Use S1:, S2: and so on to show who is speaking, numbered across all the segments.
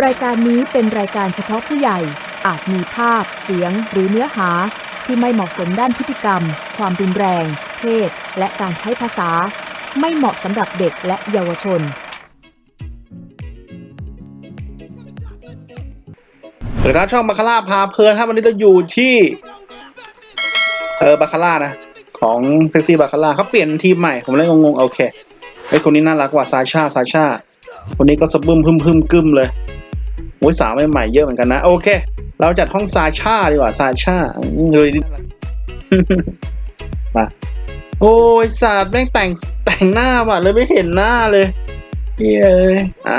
S1: รายการนี้เป็นรายการเฉพาะผู้ใหญ่ อาจมีภาพ เสียง หรือเนื้อหา ที่ไม่เหมาะสมด้านพฤติกรรม ความรุนแรง เพศ และการใช้ภาษา ไม่เหมาะสำหรับเด็กและเยาวชน
S2: สวัสดีครับช่องบาคาร่าพาเพลินครับวันนี้เราอยู่ที่เออบาคาร่านะของเซ็กซี่บาคาร่าเขาเปลี่ยนทีมใหม่ ผมเลยงงๆโอเคไอ้คนนี้น่ารักกว่าซาชาซาชาคนนี้ก็สะบึมพึ่มพึ่มกึมเลย โอ้ยสาวใหม่ๆเยอะเหมือนกันนะ โอเค เราจัดห้องซาชาดีกว่าซาชาเลยมาโอ้ยศาสตร์แม่งแต่งแต่งหน้าว่ะเลยไม่เห็นหน้าเลยเยเอ้ยอะ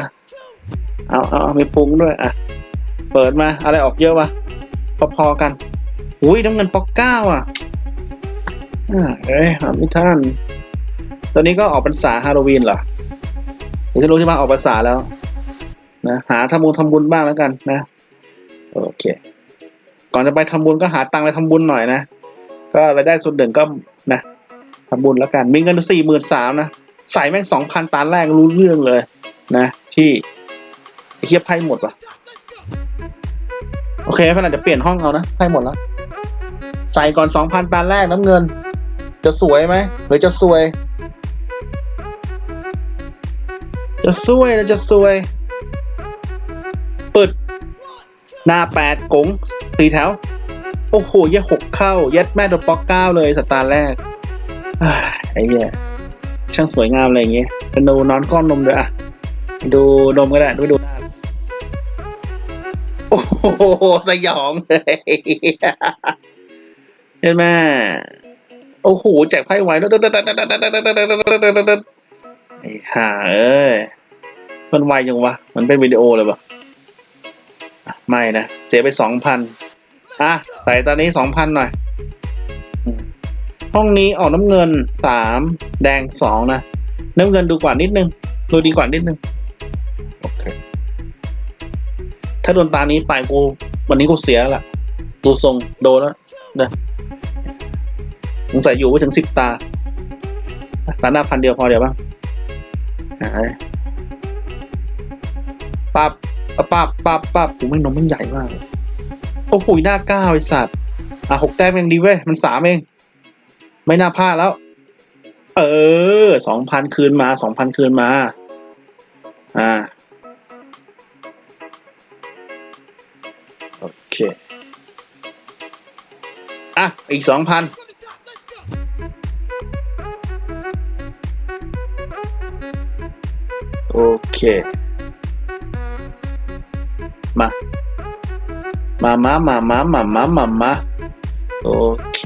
S2: เอาเอาเอามีพุงด้วยอะเปิดมาอะไรออกเยอะวะพอๆกันอุ้ยน้ำเงินปอกเก้าอะอ่าเอ้ยหาไม่ท่านตอนนี้ก็ออกพรรษาฮาโลวีนเหรอเดี๋ยวจะรู้ที่ไหมออกพรรษาแล้ว นะหาทำบุญทำบุญบ้างแล้วกันนะ โอเค ก่อนจะไปทำบุญก็หาตังค์ไปทำบุญหน่อยนะ ก็รายได้ส่วนหนึ่งก็นะทำบุญแล้วกัน มีเงินสี่หมื่นสามนะ ใส่แม่งสองพันตาแรกรู้เรื่องเลย นะ ที่เทียบไพ่หมดว่ะ โอเคขนาดจะเปลี่ยนห้องเอานะให้หมดแล้ว ใส่ก่อนสองพันตาแรกน้ำเงิน จะสวยไหมหรือจะสวย จะสวยหรือจะสวย หน้าแปดกงสี่แถว โอ้โหเยหกเข้า ยัดแม่โดนปอกเก้าเลยสตาร์แรกอไอ้เหี้ยช่างสวยงามอะไรอย่างเงี้ยไปดูนอนก้อนนมด้วยอะดูนมก็ได้ดูดูหน้าโอ้โหสยองเลยเห็นไหมโอ้โหแจกไพ่ไว้ไอ้ห่าเอ้ยมันไวยังวะ มันเป็นวิดีโอเลยปะ ไม่นะ เสียไปสองพันอะ ใส่ตอนนี้สองพันหน่อยอืมห้องนี้ออกน้ำเงินสามแดงสองนะ น้ำเงินดูกว่านิดนึง ดูดีกว่านิดนึง โอเค ถ้าโดนตานี้ไปกู วันนี้กูเสียแล้วละดูทรงโดนแล้วนะสงสัยอยู่ไปถึงสิบตา ตาหน้าพันเดียวพอเดี๋ยวบ้างหาเลย ปับปับปับปับกูไม่งนมมันใหญ่มาก โอ้โหหน้าก้าไอสัตว์ อะหกแต้มยังดีเว้ย มันสามเอง ไม่น่าพลาดแล้ว เออสองพันคืนมาสองพันคืนมา อ่า โอเค อะ อีกสองพันโอเค มามามามามามามามาโอเค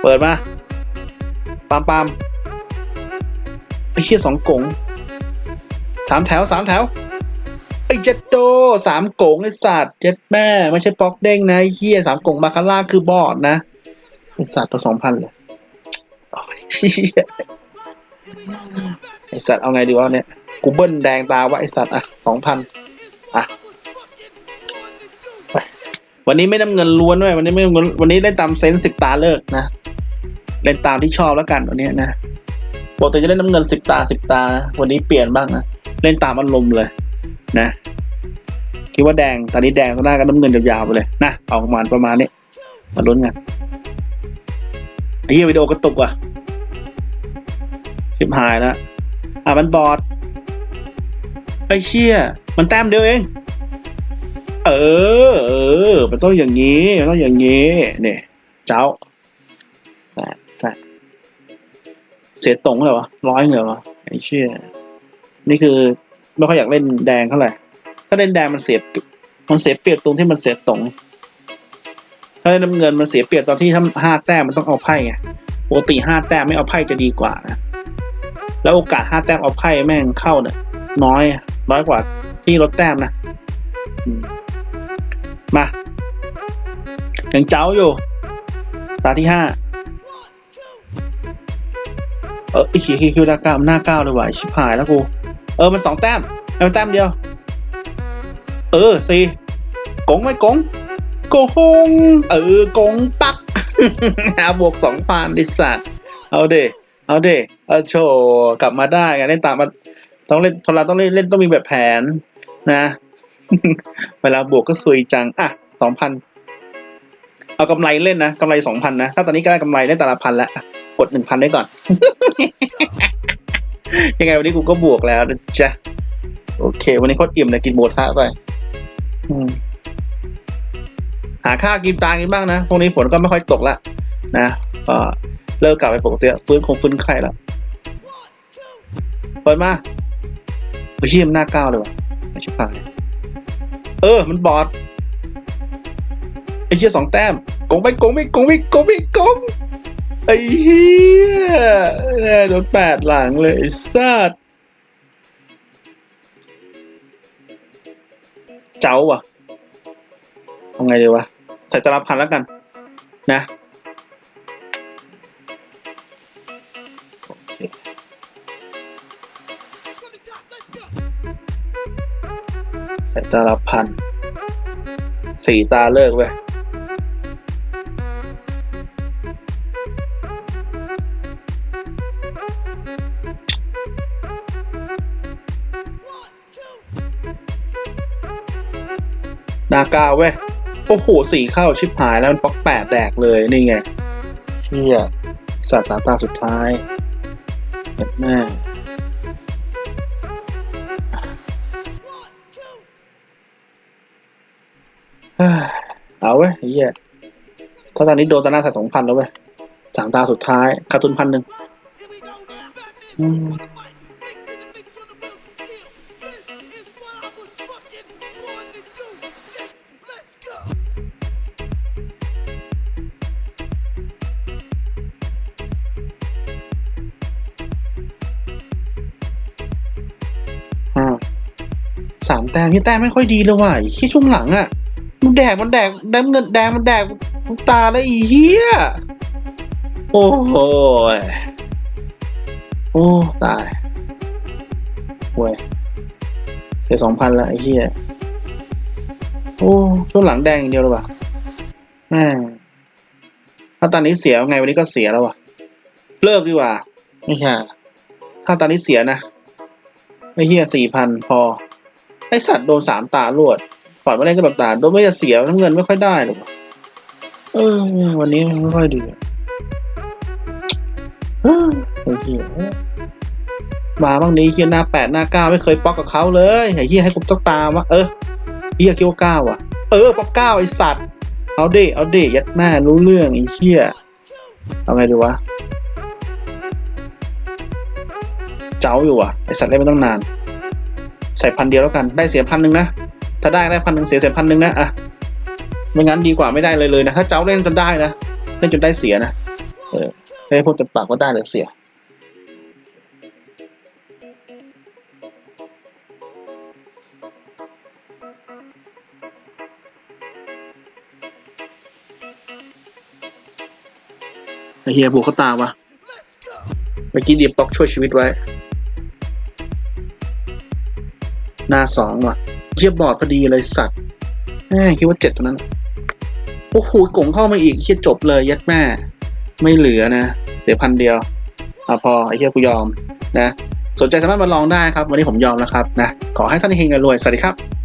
S2: เปิดมาปามปามไอ้เชี่ยสองกงสามแถวสามแถวไอ้เจ็ดโตสามกงไอ้สัตว์เจ็ดแม่ ไม่ใช่ป๊อกเด้งนะเฮียสามกงบาคาร่าคือบอดนะไอ้สัตว์ตัวสองพันเลย ไอสัตว์เอาไงดีวะเนี่ย กูเบิ้ลแดงตาวะไอสัตว์อะสองพันอะ วันนี้ไม่น้ำเงินล้วนด้วย วันนี้ไม่น้ำเงินวันนี้เล่นตามเซนสิบตาเลิกนะ เล่นตามที่ชอบแล้วกันวันนี้นะปกติจะเล่นน้ำเงินสิบตาสิบตานะวันนี้เปลี่ยนบ้างนะ เล่นตามอารมณ์เลย นะ คิดว่าแดง ตอนนี้แดงก็ได้ก็น้ำเงินยาวๆไปเลยนะ ออกมาประมาณนี้ มาลุ้นกันไอ้เหี้ยวิดีโอกระตุกว่ะ ชิบหายแล้วอะมันบอดไอ้เชี่ยมันแต้มเดียวเอง เออ เออ มันต้องอย่างนี้ มันต้องอย่างนี้ เนี่ย เจ้าแสบแสบเสียตรงเลยวะร้อยเลยวะไอ้เชี่ยนี่คือไม่ค่อยอยากเล่นแดงเท่าไหร่ ถ้าเล่นแดงมันเสียมันเสียเปรียบตรงที่มันเสียตรงถ้าเล่นน้ำเงินมันเสียเปรียบตอนที่ถ้าห้าแต้มมันต้องเอาไพ่ไงปกติห้าแต้มไม่เอาไพ่จะดีกว่านะ แล้วโอกาสห้าแต้มเอาไพ่แม่งเข้าเนี่ยน้อยน้อยกว่าที่ลดแต้มนะมายังเจ้าอยู่ตาที่ห้าเออไอขี้คิวคิวหน้าก้าหน้าเก้าเลยว่ะชิบหายแล้วกู เออมันสองแต้มเอาแต้มเดียว เออสี่กงไม่กงโกงเออกงปัก
S3: เอาบวกสองพันดิสัตเอาเด้ เอาเดเอาโชกลับมาได้ไงเล่นตามมาต้องเล่นทนเราต้องเล่นเล่นต้องมีแบบแผนนะ เวลาบวกก็ซวยจัง อะสองพันเอากำไรเล่นนะกำไรสองพันนะ ถ้าตอนนี้ก็ได้กำไรได้แต่ละพันแล้วอะกดหนึ่งพันไว้ก่อน ยังไงวันนี้กูก็บวกแล้วจ๊ะโอเค วันนี้โคตรอิ่มเลยกินหมูทะไปหาข้าวกินปลากินบ้างนะพวกนี้ฝนก็ไม่ค่อยตกละนะก็ เลิกกลับไปปกติฟื้นคงฟื้นไข้แล้วเปิดมาไปเชี่ยมนหน้าก้าวเลยวะไม่ใช่ปายเออ มันบอดไอ้เชี่ยสองแต้มกงไปกงไปกงไปกงไปกงไอ้เหี้ยโดนแปดหลังเลยไอ้สัสเจ้าว่ะเอาไงดีวะใส่ตลับพันแล้วกัน นะ ใส่ตาลับพันสี่ตาเลิกเว้ยนาเก้าเว้ย โอ้โหสี่เข้าชิบหายแล้วมันป๊อกแปดแตกเลยนี่ไงเชี่ยสัตว์สาตาสุดท้ายเห็นแม่ เอาเว้ยไอ้เหี้ยถ้าตอนนี้โดนตาหน้าใส่สองพันแล้วเว้ยสามตาสุดท้ายขาดทุนพันหนึ่งอ่าสามแต้มที่แต้มไม่ค่อยดีเลยว่ะไอ้ที่ช่วงหลังอะ มันแดกมันแดกแดงเงินแดงมันแดกทุกตาแล้วไอีเหี้ย โอ้โหโอ้ตายเว้ยเสียสองพันละไอ้เหี้ย โอ้ช่วงหลังแดงอย่างเดียวเลยว่ะแม่ถ้าตอนนี้เสียไงวันนี้ก็เสียแล้วว่ะ เลิกดีกว่าไม่ใช่ถ้าตอนนี้เสียนะไอ้เหี้ยสี่พันพอ ไอสัตว์โดนสามตารวด ปล่อยมาเล่นก็แบบตาโดนไม่จะเสียน้ำเงินไม่ค่อยได้หรอกเออ วันนี้ไม่ค่อยดีเฮ้ยไอ้เหี้ยมาบ้างนี้เฮียหน้าแปดหน้าเก้าไม่เคยป๊อกกับเขาเลยไอ้เฮียให้กูต้องตามวะเออเฮียคิดว่าเก้าอะ เออป๊อกเก้าไอสัตว์เอาเดเอาเดยัดแม่รู้เรื่องไอ้เฮียเอาไงดีวะเจ้าอยู่อะไอสัตว์เล่นไม่ต้องนาน ใส่พันเดียวแล้วกัน ได้เสียพันหนึ่งนะ ถ้าได้ได้พันหนึ่งเสียเสียพันหนึ่งนะอะไม่งั้นดีกว่าไม่ได้เลยเลยนะถ้าเจ้าเล่นจนได้นะเล่นจนได้เสียนะเออได้พูดจนปากว่าได้หรือเสียเฮียบุกเขาตามวะเมื่อกี้ดีบล็อกช่วยชีวิตไว้ หน้าสองว่ะ เฮียบอดพอดีเลยสัตว์แม่คิดว่าเจ็ดตัวนั้น โอ้โหกงเข้ามาอีกเฮียจบเลยยัดแม่ ไม่เหลือนะ เสียพันเดียวเอาพอไอ้เฮียกูยอมนะ สนใจสามารถมาลองได้ครับ วันนี้ผมยอมแล้วครับนะ ขอให้ท่านเฮงกันรวย สวัสดีครับ